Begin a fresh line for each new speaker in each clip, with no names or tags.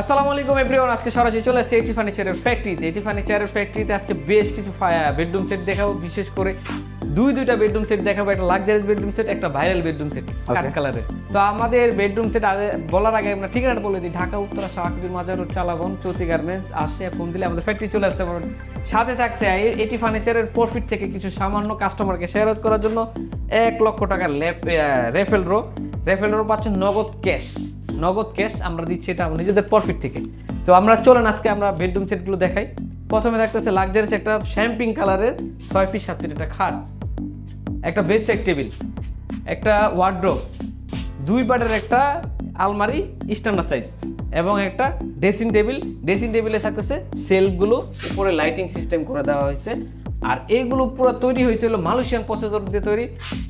আসসালামু আলাইকুম এভরিওয়ান আজকে সরাসরি চলে এসেছি এটি ফার্নিচারের ফ্যাক্টরিতে এটি ফার্নিচারের ফ্যাক্টরিতে আজকে বেশ কিছু বেডরুম সেট দেখাবো। বিশেষ করে দুই দুইটা বেডরুম সেট দেখাবো। একটা লাক্সারিয়াস বেডরুম সেট একটা ভাইরাল বেডরুম সেট কাঠ কালারের তো আমাদের বেডরুম সেট বলার আগে আমরা ঠিকানাটা বলে দিই। ঢাকা উত্তরা শাহকুবির মাজার রোড চালাবন চৌতি গার্মেন্টস আসে ফোন দিলে আমাদের ফ্যাক্টরি চলে আসতে পারবেন। সাথে থাকছে এটি ফার্নিচারের প্রফিট থেকে কিছু সামান্য কাস্টমারকে শেয়ার করার জন্য এক লক্ষ টাকার রেফেল রো রেফেল রো পাচ্ছেন নগদ ক্যাশ নগদ ক্যাশ আমরা দিচ্ছি, এটা নিজেদের প্রফিট থেকে। তো আমরা চলেন আজকে আমরা বেডরুম সেটগুলো দেখাই। প্রথমে থাকতেছে লাক্সারিস একটা শ্যাম্পিং কালারের ছয় ফিট সাত ফিট একটা খাট। একটা বেসেক টেবিল একটা ওয়ার্ড্রোপ দুই পাটের একটা আলমারি স্ট্যান্ডার্ড সাইজ এবং একটা ড্রেসিং টেবিল ড্রেসিং টেবিলে থাকতেছে সেলফগুলো উপরে লাইটিং সিস্টেম করে দেওয়া হয়েছে। আর এইগুলো পুরো তৈরি হয়েছিল মালয়েশিয়ান প্রসেসর দিয়ে তৈরি।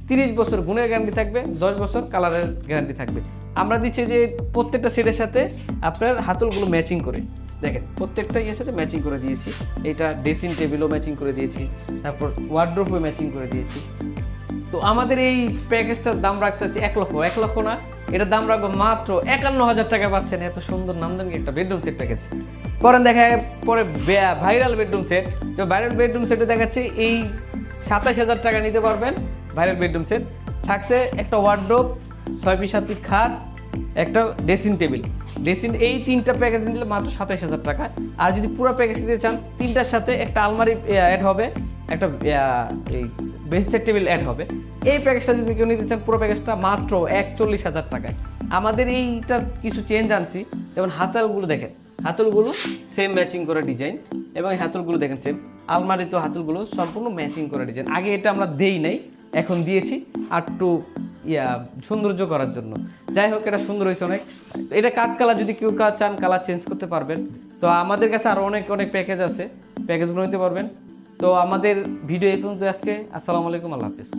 তিরিশ বছর গুণের গ্যারান্টি থাকবে, দশ বছর কালারের গ্যারান্টি থাকবে। আমরা দিচ্ছি যে প্রত্যেকটা সেটের সাথে আপনার হাতলগুলো ম্যাচিং করে। দেখেন, প্রত্যেকটা ইয়ের সাথে ম্যাচিং করে দিয়েছি। এটা ড্রেসিং টেবিলও ম্যাচিং করে দিয়েছি, তারপর ওয়ার্ড্রোপও ম্যাচিং করে দিয়েছি। তো আমাদের এই প্যাকেজটার দাম রাখতেছি এক লক্ষ। এক লক্ষ না, এটার দাম রাখব মাত্র একান্ন হাজার টাকা পাচ্ছেন। এত সুন্দর নামদানি একটা বেডরুম সেট প্যাকেজ। পরে দেখা পরে ভাইরাল বেডরুম সেট তো ভাইরাল বেডরুম সেটে দেখাচ্ছে এই সাতাশ হাজার টাকা নিতে পারবেন ভাইরাল বেডরুম সেট থাকছে একটা ওয়ার্ড্রোপ ছয় ফিট সাত ফিট খাট একটা ড্রেসিং টেবিল ড্রেসিং এই তিনটা প্যাকেজ নিলে মাত্র সাতাশ হাজার টাকা। আর যদি পুরো প্যাকেজ নিতে চান, তিনটার সাথে একটা আলমারি অ্যাড হবে, একটা এই বেসিক টেবিল অ্যাড হবে। এই প্যাকেজটা যদি কেউ নিতে চান, পুরো প্যাকেজটা মাত্র একচল্লিশ হাজার টাকায়। আমাদের এইটার কিছু চেঞ্জ আনছি। যেমন হাতালগুলো দেখেন। হাতলগুলো সেম ম্যাচিং করে ডিজাইন এবং হাতলগুলো দেখেন সেম আলমারি তো হাতলগুলো সম্পূর্ণ ম্যাচিং করে ডিজাইন আগে এটা আমরা দেই নাই, এখন দিয়েছি। আর একটু ইয়া, সৌন্দর্য করার জন্য। যাই হোক, এটা সুন্দর হয়েছে অনেক। এটা কাঠ কালার যদি কেউ চান, কালার চেঞ্জ করতে পারবেন। তো আমাদের কাছে আরও অনেক অনেক প্যাকেজ আছে। প্যাকেজগুলো নিতে পারবেন। তো আমাদের ভিডিও এই পর্যন্ত আজকে। আসসালামু আলাইকুম, আল্লাহ হাফিজ।